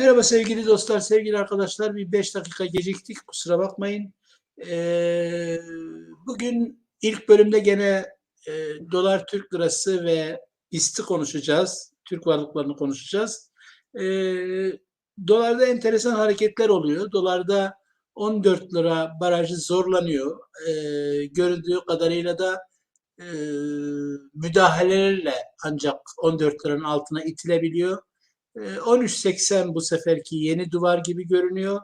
Merhaba sevgili dostlar, sevgili arkadaşlar. Bir 5 dakika geciktik, kusura bakmayın. Ee, bugün ilk bölümde gene e, dolar Türk lirası ve BIST'i konuşacağız. Türk varlıklarını konuşacağız. Ee, dolarda enteresan hareketler oluyor. Dolarda 14 lira barajı zorlanıyor. Ee, görüldüğü kadarıyla da e, müdahalelerle ancak 14 liranın altına itilebiliyor. E, 13.80 bu seferki yeni duvar gibi görünüyor.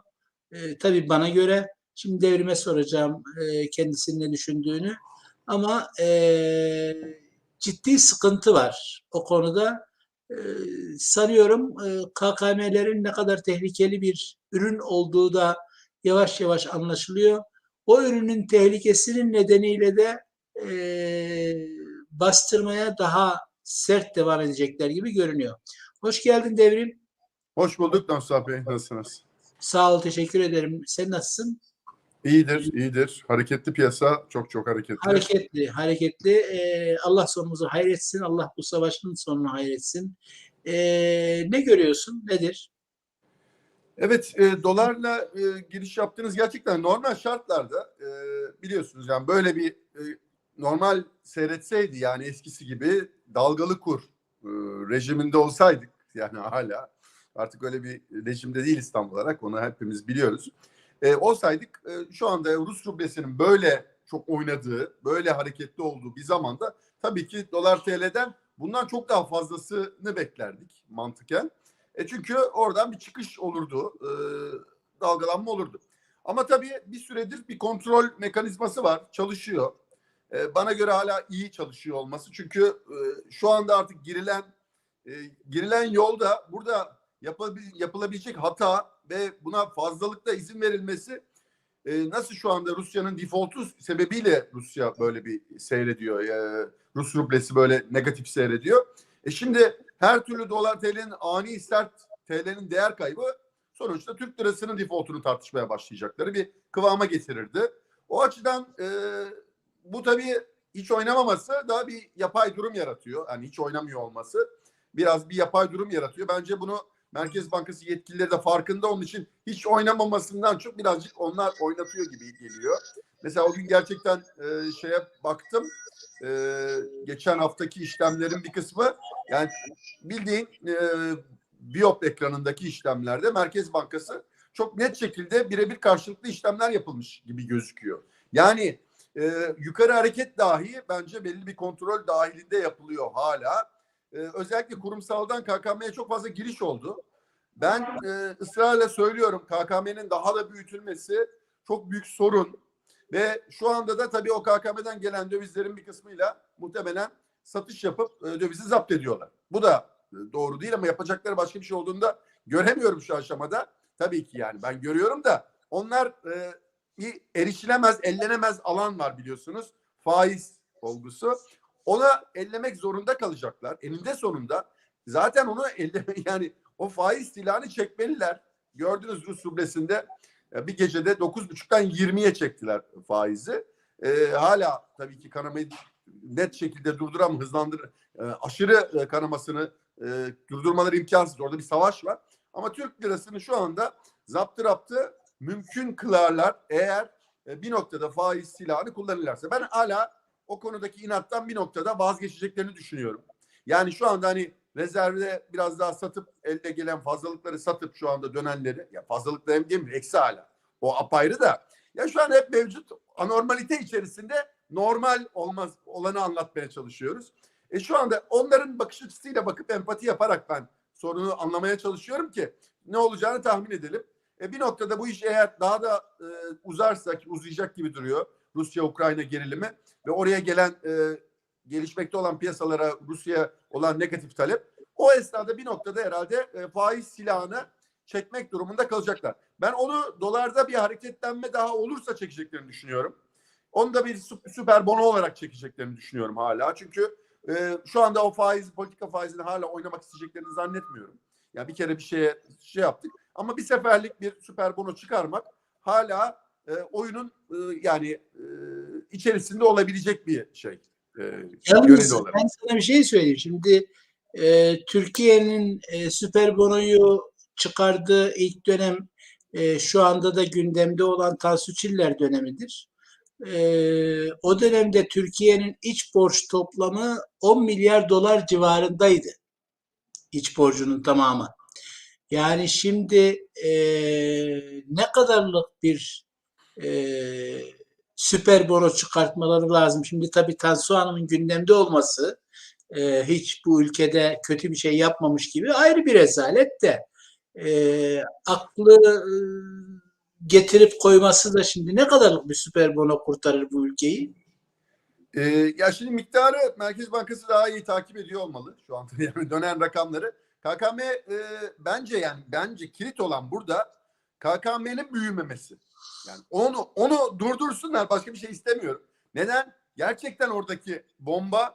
E, tabii bana göre şimdi devrime soracağım e, kendisinin ne düşündüğünü. Ama e, ciddi sıkıntı var o konuda. E, sanıyorum e, KKM'lerin ne kadar tehlikeli bir ürün olduğu da yavaş yavaş anlaşılıyor. O ürünün tehlikesinin nedeniyle de e, bastırmaya daha sert devam edecekler gibi görünüyor. Hoş geldin Devrim. Hoş bulduk Nasuh Bey. Nasılsınız? Sağ ol, teşekkür ederim. Sen nasılsın? İyidir, iyidir. Hareketli piyasa, çok çok hareketli. Hareketli, hareketli. Ee, Allah sonumuzu hayretsin. Allah bu savaşın sonunu hayretsin. Ee, ne görüyorsun? Nedir? Evet, e, dolarla e, giriş yaptığınız gerçekten normal şartlarda e, biliyorsunuz yani böyle bir e, normal seyretseydi yani eskisi gibi dalgalı kur e, rejiminde olsaydık yani hala artık öyle bir rejimde değil İstanbul olarak onu hepimiz biliyoruz. E, olsaydık e, şu anda Rus rublesinin böyle çok oynadığı, böyle hareketli olduğu bir zamanda tabii ki dolar TL'den bundan çok daha fazlasını beklerdik mantıken. E çünkü oradan bir çıkış olurdu, e, dalgalanma olurdu. Ama tabii bir süredir bir kontrol mekanizması var, çalışıyor. E, bana göre hala iyi çalışıyor olması. Çünkü e, şu anda artık girilen e, girilen yolda burada yapılabil, yapılabilecek hata ve buna fazlalıkta izin verilmesi e, nasıl şu anda Rusya'nın defaultu sebebiyle Rusya böyle bir seyrediyor. E, Rus rublesi böyle negatif seyrediyor. E şimdi her türlü dolar TL'nin ani sert TL'nin değer kaybı sonuçta Türk lirasının defaultunu tartışmaya başlayacakları bir kıvama getirirdi. O açıdan e, bu tabii hiç oynamaması daha bir yapay durum yaratıyor. Yani hiç oynamıyor olması biraz bir yapay durum yaratıyor. Bence bunu Merkez Bankası yetkilileri de farkında onun için hiç oynamamasından çok birazcık onlar oynatıyor gibi geliyor. Mesela o gün gerçekten e, şeye baktım. E, geçen haftaki işlemlerin bir kısmı yani bildiğin e, biyop ekranındaki işlemlerde Merkez Bankası çok net şekilde birebir karşılıklı işlemler yapılmış gibi gözüküyor. Yani e, yukarı hareket dahi bence belli bir kontrol dahilinde yapılıyor hala. E, özellikle kurumsaldan KKM'ye çok fazla giriş oldu. Ben e, ısrarla söylüyorum KKM'nin daha da büyütülmesi çok büyük sorun. Ve şu anda da tabii o KKM'den gelen dövizlerin bir kısmıyla muhtemelen satış yapıp e, dövizi zapt ediyorlar. Bu da e, doğru değil ama yapacakları başka bir şey olduğunda göremiyorum şu aşamada. Tabii ki yani ben görüyorum da onlar e, bir erişilemez, ellenemez alan var biliyorsunuz. Faiz olgusu. Ona ellemek zorunda kalacaklar. Eninde sonunda zaten onu elleme yani o faiz silahını çekmeliler. Gördünüz Rus rublesinde e, bir gecede 9.5'tan 20'ye çektiler faizi. E, hala tabii ki kanamayı net şekilde durduram, hızlandır, e, aşırı e, kanamasını e, durdurmaları imkansız. Orada bir savaş var. Ama Türk lirasını şu anda zaptı raptı mümkün kılarlar eğer e, bir noktada faiz silahını kullanırlarsa. Ben hala o konudaki inattan bir noktada vazgeçeceklerini düşünüyorum. Yani şu anda hani rezervde biraz daha satıp elde gelen fazlalıkları satıp şu anda dönenleri ya fazlalıkla hem değil mi? Eksi hala. O apayrı da. Ya şu an hep mevcut anormalite içerisinde normal olmaz olanı anlatmaya çalışıyoruz. E şu anda onların bakış açısıyla bakıp empati yaparak ben sorunu anlamaya çalışıyorum ki ne olacağını tahmin edelim. E bir noktada bu iş eğer daha da e, uzarsa ki uzayacak gibi duruyor Rusya-Ukrayna gerilimi ve oraya gelen e, gelişmekte olan piyasalara Rusya olan negatif talep o esnada bir noktada herhalde e, faiz silahını çekmek durumunda kalacaklar. Ben onu dolarda bir hareketlenme daha olursa çekeceklerini düşünüyorum. Onu da bir süper bono olarak çekeceklerini düşünüyorum hala. Çünkü e, şu anda o faiz politika faizini hala oynamak isteyeceklerini zannetmiyorum. Ya yani bir kere bir şeye şey yaptık. Ama bir seferlik bir süper bono çıkarmak hala e, oyunun e, yani e, içerisinde olabilecek bir şey. E, Yalnız ben sana bir şey söyleyeyim. Şimdi e, Türkiye'nin e, süper bonoyu çıkardığı ilk dönem e, şu anda da gündemde olan Tansu Çiller dönemidir. E, o dönemde Türkiye'nin iç borç toplamı 10 milyar dolar civarındaydı. İç borcunun tamamı. Yani şimdi e, ne kadarlık bir e, süper bono çıkartmaları lazım. Şimdi tabii Tansu Hanım'ın gündemde olması e, hiç bu ülkede kötü bir şey yapmamış gibi ayrı bir rezalet de e, aklı e, getirip koyması da şimdi ne kadarlık bir süper bono kurtarır bu ülkeyi? Ee, ya şimdi miktarı Merkez Bankası daha iyi takip ediyor olmalı şu anda yani dönen rakamları. KKM e, bence yani bence kilit olan burada KKM'nin büyümemesi. Yani onu onu durdursunlar başka bir şey istemiyorum. Neden? Gerçekten oradaki bomba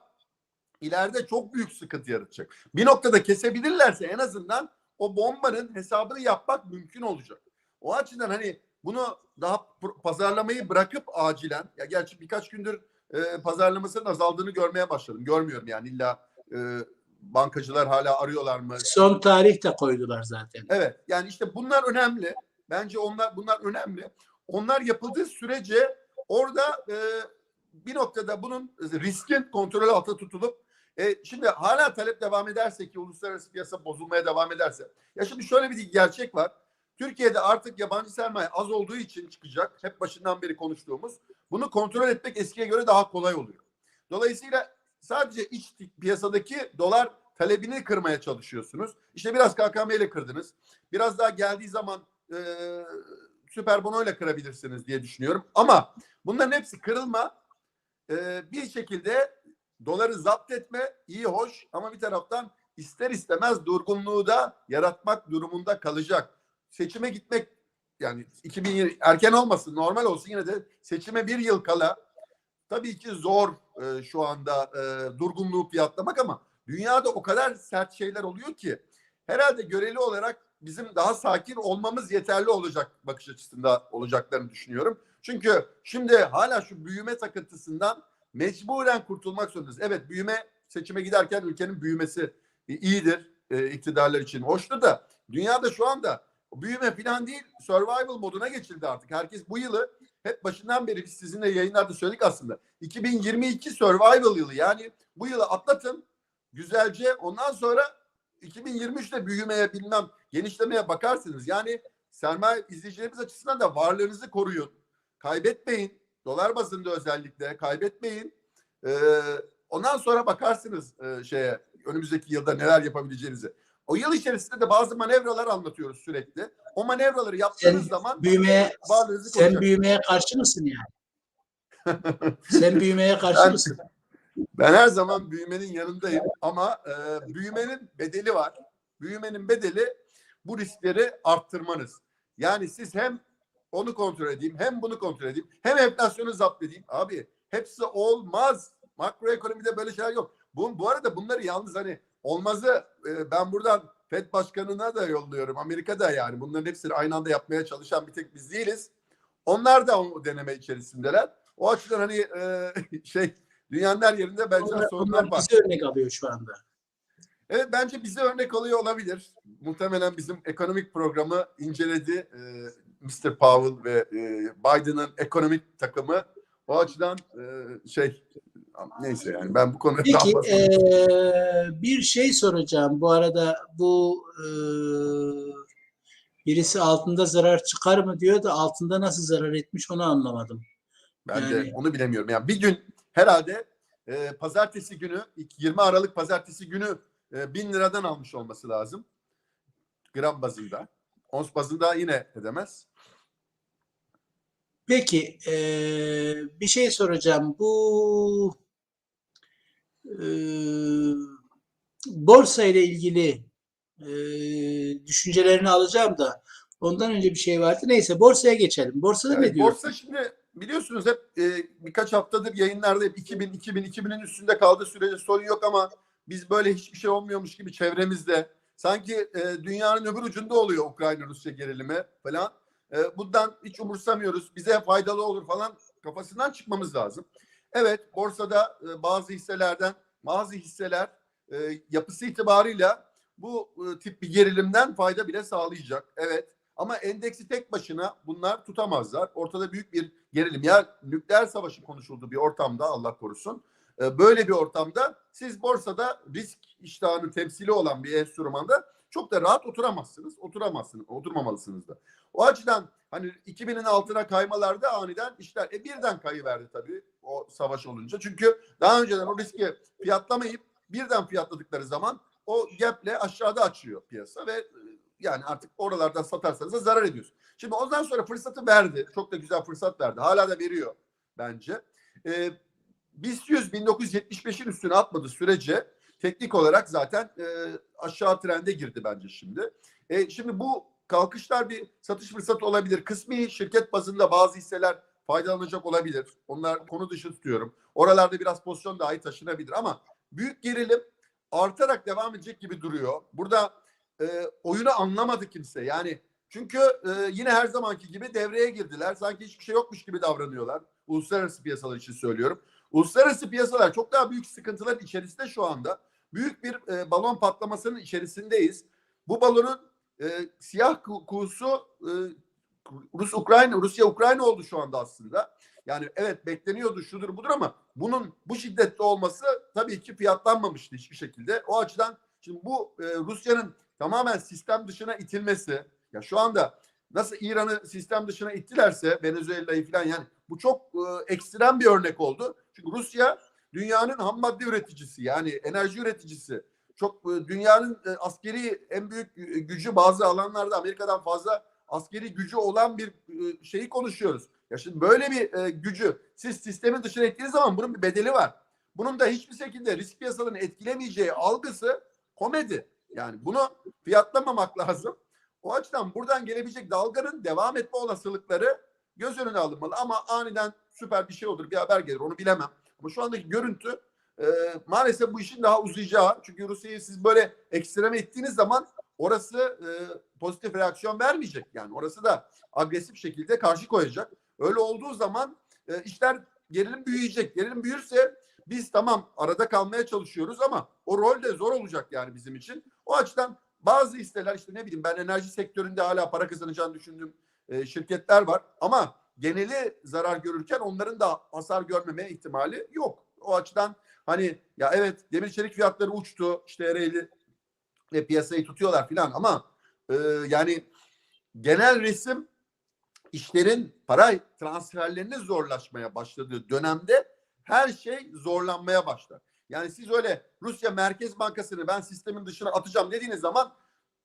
ileride çok büyük sıkıntı yaratacak. Bir noktada kesebilirlerse en azından o bombanın hesabını yapmak mümkün olacak. O açıdan hani bunu daha pazarlamayı bırakıp acilen ya gerçi birkaç gündür e, pazarlamasının azaldığını görmeye başladım. Görmüyorum yani illa e, bankacılar hala arıyorlar mı? Son tarih de koydular zaten. Evet yani işte bunlar önemli. Bence onlar bunlar önemli. Onlar yapıldığı sürece orada e, bir noktada bunun riskin kontrol altında tutulup e, şimdi hala talep devam ederse ki uluslararası piyasa bozulmaya devam ederse. Ya şimdi şöyle bir gerçek var. Türkiye'de artık yabancı sermaye az olduğu için çıkacak. Hep başından beri konuştuğumuz. Bunu kontrol etmek eskiye göre daha kolay oluyor. Dolayısıyla sadece iç piyasadaki dolar talebini kırmaya çalışıyorsunuz. İşte biraz KKM ile kırdınız. Biraz daha geldiği zaman e, süper bono ile kırabilirsiniz diye düşünüyorum. Ama bunların hepsi kırılma e, bir şekilde doları zapt etme iyi hoş ama bir taraftan ister istemez durgunluğu da yaratmak durumunda kalacak. Seçime gitmek yani 2020 erken olmasın normal olsun yine de seçime bir yıl kala tabii ki zor e, şu anda e, durgunluğu fiyatlamak ama dünyada o kadar sert şeyler oluyor ki herhalde göreli olarak bizim daha sakin olmamız yeterli olacak bakış açısında olacaklarını düşünüyorum. Çünkü şimdi hala şu büyüme takıntısından mecburen kurtulmak zorundayız. Evet büyüme seçime giderken ülkenin büyümesi iyidir e, iktidarlar için. Hoştur da dünyada şu anda büyüme falan değil survival moduna geçildi artık. Herkes bu yılı hep başından beri biz sizinle yayınlarda söyledik aslında. 2022 survival yılı yani bu yılı atlatın güzelce ondan sonra 2023'te büyümeye bilmem genişlemeye bakarsınız. Yani sermaye izleyicilerimiz açısından da varlığınızı koruyun. Kaybetmeyin. Dolar bazında özellikle kaybetmeyin. Ee, ondan sonra bakarsınız e, şeye önümüzdeki yılda neler yapabileceğinizi. O yıl içerisinde de bazı manevralar anlatıyoruz sürekli. O manevraları yaptığınız Sen zaman büyümeye sen büyümeye karşı mısın yani? sen büyümeye karşı Ben- mısın? Ben her zaman büyümenin yanındayım ama e, büyümenin bedeli var. Büyümenin bedeli bu riskleri arttırmanız. Yani siz hem onu kontrol edeyim hem bunu kontrol edeyim hem enflasyonu zapt edeyim. Abi hepsi olmaz. Makroekonomide böyle şeyler yok. Bu, bu arada bunları yalnız hani olmazı e, ben buradan FED başkanına da yolluyorum. Amerika'da yani bunların hepsini aynı anda yapmaya çalışan bir tek biz değiliz. Onlar da o deneme içerisindeler. O açıdan hani e, şey dünyanın her yerinde bence Onlar, sorunlar var. bize örnek alıyor şu anda. Evet bence bize örnek alıyor olabilir. Muhtemelen bizim ekonomik programı inceledi e, Mr. Powell ve e, Biden'ın ekonomik takımı. O açıdan e, şey neyse yani ben bu konuda Peki eee, bir şey soracağım. Bu arada bu eee, birisi altında zarar çıkar mı diyor da altında nasıl zarar etmiş onu anlamadım. ben yani- de onu bilemiyorum. Yani bir gün herhalde e, pazartesi günü 20 Aralık pazartesi günü e, 1000 liradan almış olması lazım. Gram bazında. Ons bazında yine edemez. Peki eee, bir şey soracağım. Bu eee, borsa ile ilgili eee, düşüncelerini alacağım da ondan önce bir şey vardı. Neyse borsaya geçelim. Borsada Evet, ne diyorsun? Borsa şimdi biliyorsunuz hep e, birkaç haftadır yayınlarda hep 2000 2000 2000'in üstünde kaldığı sürece sorun yok ama biz böyle hiçbir şey olmuyormuş gibi çevremizde sanki e, dünyanın öbür ucunda oluyor Ukrayna Rusya gerilimi falan. E, bundan hiç umursamıyoruz. Bize faydalı olur falan kafasından çıkmamız lazım. Evet borsada e, bazı hisselerden bazı hisseler e, yapısı itibarıyla bu e, tip bir gerilimden fayda bile sağlayacak. Evet. Ama endeksi tek başına bunlar tutamazlar. Ortada büyük bir gerilim. Ya nükleer savaşı konuşuldu bir ortamda Allah korusun. E, Böyle bir ortamda siz borsada risk iştahının temsili olan bir enstrümanda çok da rahat oturamazsınız. Oturamazsınız. Oturmamalısınız da. O açıdan hani 2000'in altına kaymalarda aniden işler e, birden kayıverdi tabii o savaş olunca. Çünkü daha önceden o riski fiyatlamayıp birden fiyatladıkları zaman o gap'le aşağıda açıyor piyasa ve yani artık oralardan satarsanız da zarar ediyorsun. Şimdi ondan sonra fırsatı verdi. Çok da güzel fırsat verdi. Hala da veriyor bence. Ee, BIST 100 1975'in üstüne atmadığı sürece teknik olarak zaten e, aşağı trende girdi bence şimdi. E, şimdi bu kalkışlar bir satış fırsatı olabilir. Kısmi şirket bazında bazı hisseler faydalanacak olabilir. Onlar konu dışı tutuyorum. Oralarda biraz pozisyon dahi taşınabilir ama büyük gerilim artarak devam edecek gibi duruyor. Burada e, oyunu anlamadı kimse. Yani çünkü e, yine her zamanki gibi devreye girdiler. Sanki hiçbir şey yokmuş gibi davranıyorlar. Uluslararası piyasalar için söylüyorum. Uluslararası piyasalar çok daha büyük sıkıntılar içerisinde şu anda. Büyük bir e, balon patlamasının içerisindeyiz. Bu balonun e, siyah ku- kuğusu e, Rus Ukrayna Rusya Ukrayna oldu şu anda aslında. Yani evet bekleniyordu şudur budur ama bunun bu şiddette olması tabii ki fiyatlanmamıştı hiçbir şekilde. O açıdan şimdi bu e, Rusya'nın tamamen sistem dışına itilmesi ya şu anda nasıl İran'ı sistem dışına ittilerse Venezuela'yı falan yani bu çok e, ekstrem bir örnek oldu. Çünkü Rusya dünyanın ham madde üreticisi yani enerji üreticisi. Çok e, dünyanın e, askeri en büyük gücü bazı alanlarda Amerika'dan fazla askeri gücü olan bir e, şeyi konuşuyoruz. Ya şimdi böyle bir e, gücü siz sistemin dışına ettiğiniz zaman bunun bir bedeli var. Bunun da hiçbir şekilde risk piyasalarını etkilemeyeceği algısı komedi. Yani bunu fiyatlamamak lazım. O açıdan buradan gelebilecek dalganın devam etme olasılıkları göz önüne alınmalı. Ama aniden süper bir şey olur, bir haber gelir onu bilemem. Ama şu andaki görüntü e, maalesef bu işin daha uzayacağı. Çünkü Rusya'yı siz böyle ekstreme ettiğiniz zaman orası e, pozitif reaksiyon vermeyecek. Yani orası da agresif şekilde karşı koyacak. Öyle olduğu zaman e, işler gerilim büyüyecek. Gerilim büyürse biz tamam arada kalmaya çalışıyoruz ama o rol de zor olacak yani bizim için. O açıdan bazı hisseler işte ne bileyim ben enerji sektöründe hala para kazanacağını düşündüğüm e, şirketler var ama geneli zarar görürken onların da hasar görmeme ihtimali yok. O açıdan hani ya evet demir çelik fiyatları uçtu işte Ereğli ve piyasayı tutuyorlar filan ama e, yani genel resim işlerin para transferlerinin zorlaşmaya başladığı dönemde her şey zorlanmaya başlar. Yani siz öyle Rusya Merkez Bankası'nı ben sistemin dışına atacağım dediğiniz zaman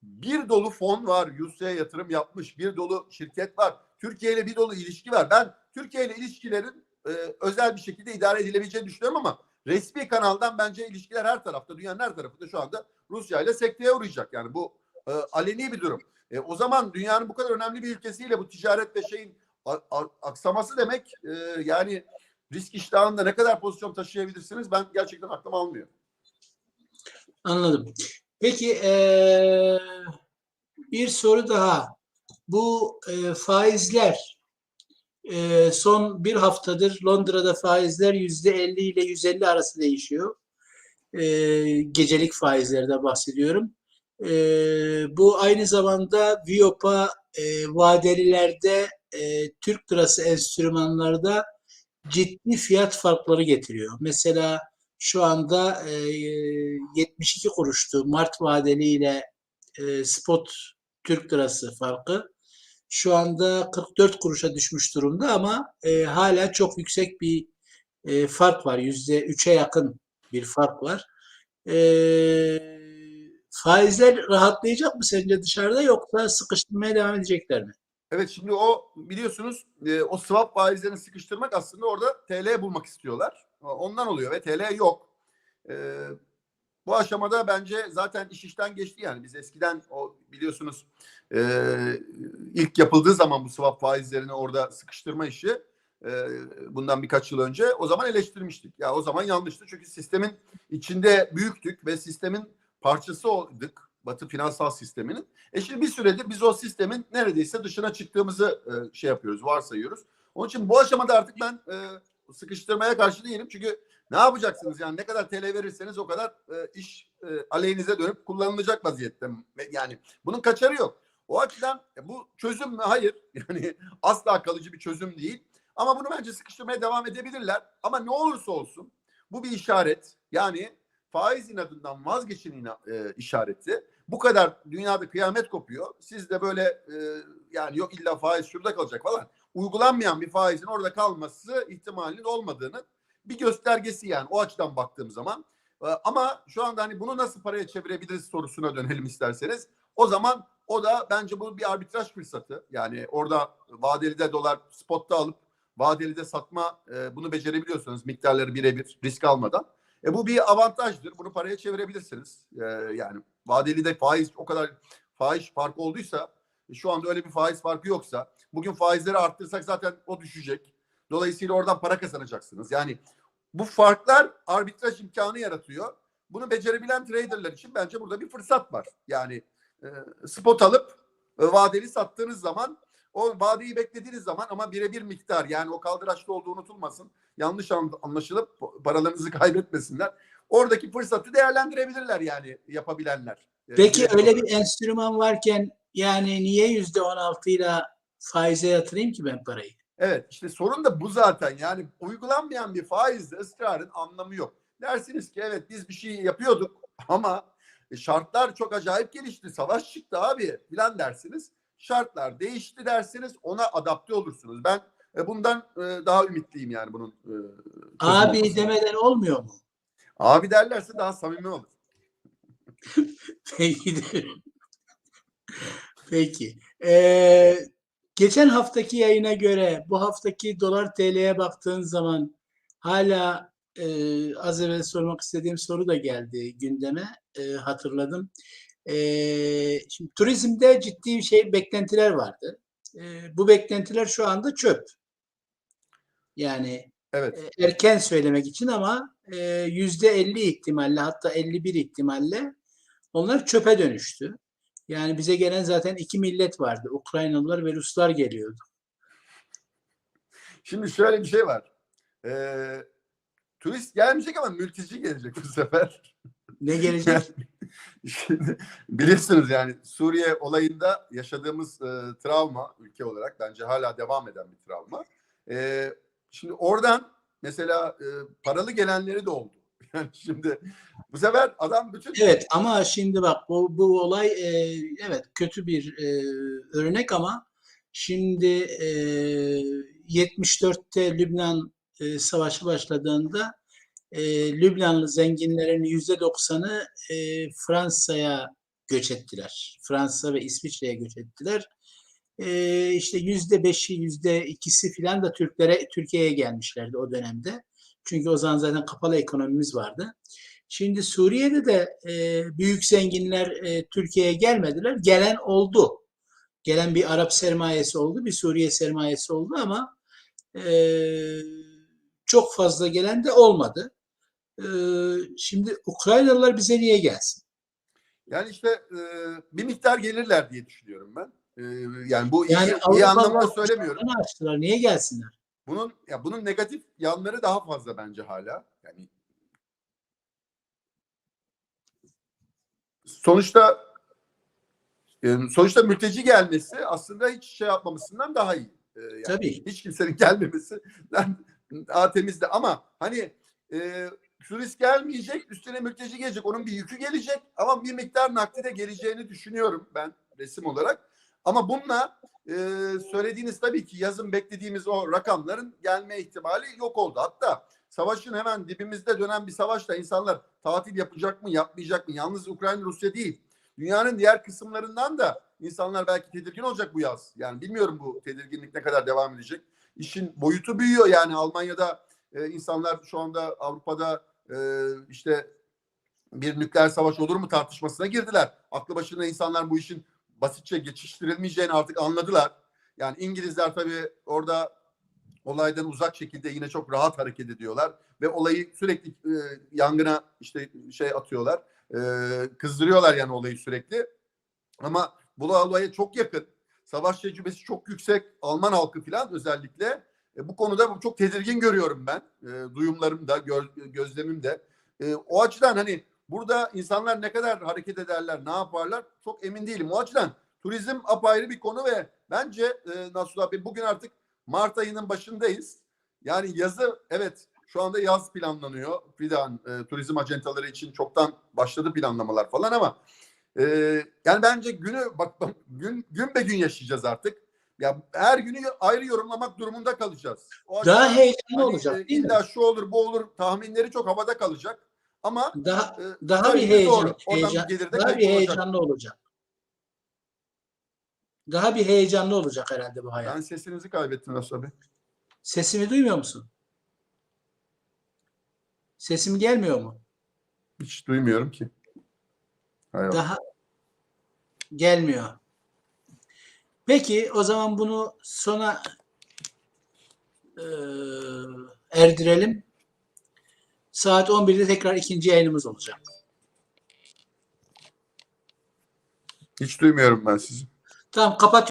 bir dolu fon var. Rusya'ya yatırım yapmış. Bir dolu şirket var. Türkiye ile bir dolu ilişki var. Ben Türkiye ile ilişkilerin e, özel bir şekilde idare edilebileceğini düşünüyorum ama resmi kanaldan bence ilişkiler her tarafta, dünyanın her tarafında şu anda Rusya ile sekteye uğrayacak. Yani bu e, aleni bir durum. E, o zaman dünyanın bu kadar önemli bir ülkesiyle bu ticaret ve şeyin a- a- aksaması demek e, yani risk iştahında ne kadar pozisyon taşıyabilirsiniz ben gerçekten aklım almıyor. Anladım. Peki eee, bir soru daha. Bu eee, faizler eee, son bir haftadır Londra'da faizler yüzde 50 ile 150 arası değişiyor. Eee, gecelik faizlerde bahsediyorum. Eee, bu aynı zamanda Viyop'a eee, vadelilerde eee, Türk lirası enstrümanlarda ciddi fiyat farkları getiriyor. Mesela şu anda e, 72 kuruştu Mart vadeli ile e, spot Türk lirası farkı. Şu anda 44 kuruşa düşmüş durumda ama e, hala çok yüksek bir e, fark var. Yüzde üçe yakın bir fark var. E, faizler rahatlayacak mı sence dışarıda yoksa sıkıştırmaya devam edecekler mi? Evet şimdi o biliyorsunuz e, o swap faizlerini sıkıştırmak aslında orada TL bulmak istiyorlar. Ondan oluyor ve TL yok. E, bu aşamada bence zaten iş işten geçti yani. Biz eskiden o biliyorsunuz e, ilk yapıldığı zaman bu swap faizlerini orada sıkıştırma işi e, bundan birkaç yıl önce o zaman eleştirmiştik. Ya o zaman yanlıştı çünkü sistemin içinde büyüktük ve sistemin parçası olduk. Batı finansal sisteminin. E şimdi bir süredir biz o sistemin neredeyse dışına çıktığımızı e, şey yapıyoruz, varsayıyoruz. Onun için bu aşamada artık ben e, sıkıştırmaya karşı değilim. Çünkü ne yapacaksınız yani ne kadar TL verirseniz o kadar e, iş e, aleyhinize dönüp kullanılacak vaziyette. Yani bunun kaçarı yok. O açıdan e, bu çözüm mü? Hayır. Yani asla kalıcı bir çözüm değil. Ama bunu bence sıkıştırmaya devam edebilirler. Ama ne olursa olsun bu bir işaret. Yani faiz inadından vazgeçin ina- e, işareti. Bu kadar dünyada kıyamet kopuyor. Siz de böyle e, yani yok illa faiz şurada kalacak falan. Uygulanmayan bir faizin orada kalması ihtimalinin olmadığını bir göstergesi yani o açıdan baktığım zaman. E, ama şu anda hani bunu nasıl paraya çevirebiliriz sorusuna dönelim isterseniz. O zaman o da bence bu bir arbitraj fırsatı. Yani orada vadeli de dolar spotta alıp vadeli de satma e, bunu becerebiliyorsanız miktarları birebir risk almadan. E, bu bir avantajdır. Bunu paraya çevirebilirsiniz. E, yani vadeli de faiz o kadar faiz farkı olduysa e, şu anda öyle bir faiz farkı yoksa bugün faizleri arttırsak zaten o düşecek. Dolayısıyla oradan para kazanacaksınız. Yani bu farklar arbitraj imkanı yaratıyor. Bunu becerebilen traderlar için bence burada bir fırsat var. Yani e, spot alıp e, vadeli sattığınız zaman o vadeyi beklediğiniz zaman ama birebir miktar yani o kaldıraçlı olduğu unutulmasın. Yanlış an- anlaşılıp paralarınızı kaybetmesinler. Oradaki fırsatı değerlendirebilirler yani yapabilenler. E, Peki birebir öyle bir enstrüman varken yani niye yüzde on altıyla faize yatırayım ki ben parayı? Evet işte sorun da bu zaten. Yani uygulanmayan bir faizde ısrarın anlamı yok. Dersiniz ki evet biz bir şey yapıyorduk ama e, şartlar çok acayip gelişti. Savaş çıktı abi filan dersiniz. Şartlar değişti dersiniz. Ona adapte olursunuz. Ben e, bundan e, daha ümitliyim yani bunun. e, Abi olmasına. demeden olmuyor mu? Abi derlerse daha samimi olur. Peki. Peki. Ee, geçen haftaki yayına göre bu haftaki dolar TL'ye baktığın zaman hala e, az evvel sormak istediğim soru da geldi gündeme. E, hatırladım. E, şimdi turizmde ciddi bir şey beklentiler vardı. E, bu beklentiler şu anda çöp. Yani Evet. e, erken söylemek için ama yüzde 50 ihtimalle hatta 51 ihtimalle onlar çöpe dönüştü. Yani bize gelen zaten iki millet vardı. Ukraynalılar ve Ruslar geliyordu. Şimdi şöyle bir şey var. Ee, turist gelmeyecek ama mülteci gelecek bu sefer. Ne gelecek? Şimdi bilirsiniz yani Suriye olayında yaşadığımız e, travma ülke olarak bence hala devam eden bir travma. E, şimdi oradan mesela e, paralı gelenleri de oldu. Yani şimdi bu sefer adam bütün Evet ama şimdi bak bu, bu olay e, evet kötü bir e, örnek ama şimdi e, 74'te Lübnan e, savaşı başladığında e, Lübnanlı zenginlerin yüzde doksanı e, Fransa'ya göç ettiler. Fransa ve İsviçre'ye göç ettiler. E, işte yüzde beşi, yüzde ikisi filan da Türklere Türkiye'ye gelmişlerdi o dönemde. Çünkü o zaman zaten kapalı ekonomimiz vardı. Şimdi Suriye'de de e, büyük zenginler e, Türkiye'ye gelmediler. Gelen oldu. Gelen bir Arap sermayesi oldu, bir Suriye sermayesi oldu ama e, çok fazla gelen de olmadı. E, şimdi Ukraynalılar bize niye gelsin? yani işte e, bir miktar gelirler diye düşünüyorum ben. E, yani bu Yani iyi, iyi anlamda söylemiyorum. açtılar. Niye gelsinler? Bunun ya bunun negatif yanları daha fazla bence hala. Yani sonuçta sonuçta mülteci gelmesi aslında hiç şey yapmamasından daha iyi. Yani Tabii. hiç kimsenin gelmemesinden daha temizdi ama hani e, turist gelmeyecek üstüne mülteci gelecek onun bir yükü gelecek ama bir miktar nakdi de geleceğini düşünüyorum ben resim olarak. Ama bununla e, söylediğiniz tabii ki yazın beklediğimiz o rakamların gelme ihtimali yok oldu. Hatta savaşın hemen dibimizde dönen bir savaşta insanlar tatil yapacak mı yapmayacak mı? Yalnız Ukrayna Rusya değil. Dünyanın diğer kısımlarından da insanlar belki tedirgin olacak bu yaz. Yani bilmiyorum bu tedirginlik ne kadar devam edecek. İşin boyutu büyüyor yani Almanya'da e, insanlar şu anda Avrupa'da e, işte bir nükleer savaş olur mu tartışmasına girdiler. Aklı başında insanlar bu işin basitçe geçiştirilmeyeceğini artık anladılar. Yani İngilizler tabii orada olaydan uzak şekilde yine çok rahat hareket ediyorlar ve olayı sürekli e, yangına işte şey atıyorlar. E, kızdırıyorlar yani olayı sürekli. Ama bu olaya çok yakın. Savaş tecrübesi çok yüksek. Alman halkı falan özellikle E, bu konuda çok tedirgin görüyorum ben. E, duyumlarım da, gö- gözlemim de. E, o açıdan hani burada insanlar ne kadar hareket ederler, ne yaparlar çok emin değilim. O açıdan turizm apayrı bir konu ve bence e, Nasuh abi bugün artık Mart ayının başındayız. Yani yazı evet şu anda yaz planlanıyor. Fidan e, turizm acentaları için çoktan başladı planlamalar falan ama e, yani bence günü bak bak, gün gün be gün yaşayacağız artık. Ya her günü ayrı yorumlamak durumunda kalacağız. O Daha açıdan heyecanlı hani, olacak e, illa şu olur bu olur tahminleri çok havada kalacak. Ama Daha e, daha bir heyecan, doğru. Heyecan bir daha bir olacak. heyecanlı olacak. Daha bir heyecanlı olacak herhalde bu hayat. Ben sesinizi kaybettim Nasuh abi. Sesimi duymuyor musun? Sesim gelmiyor mu? Hiç duymuyorum ki. Hay Allah. Daha gelmiyor. Peki o zaman bunu sona eee, erdirelim. Saat 11'de tekrar ikinci yayınımız olacak. Hiç duymuyorum ben sizi. Tamam kapat.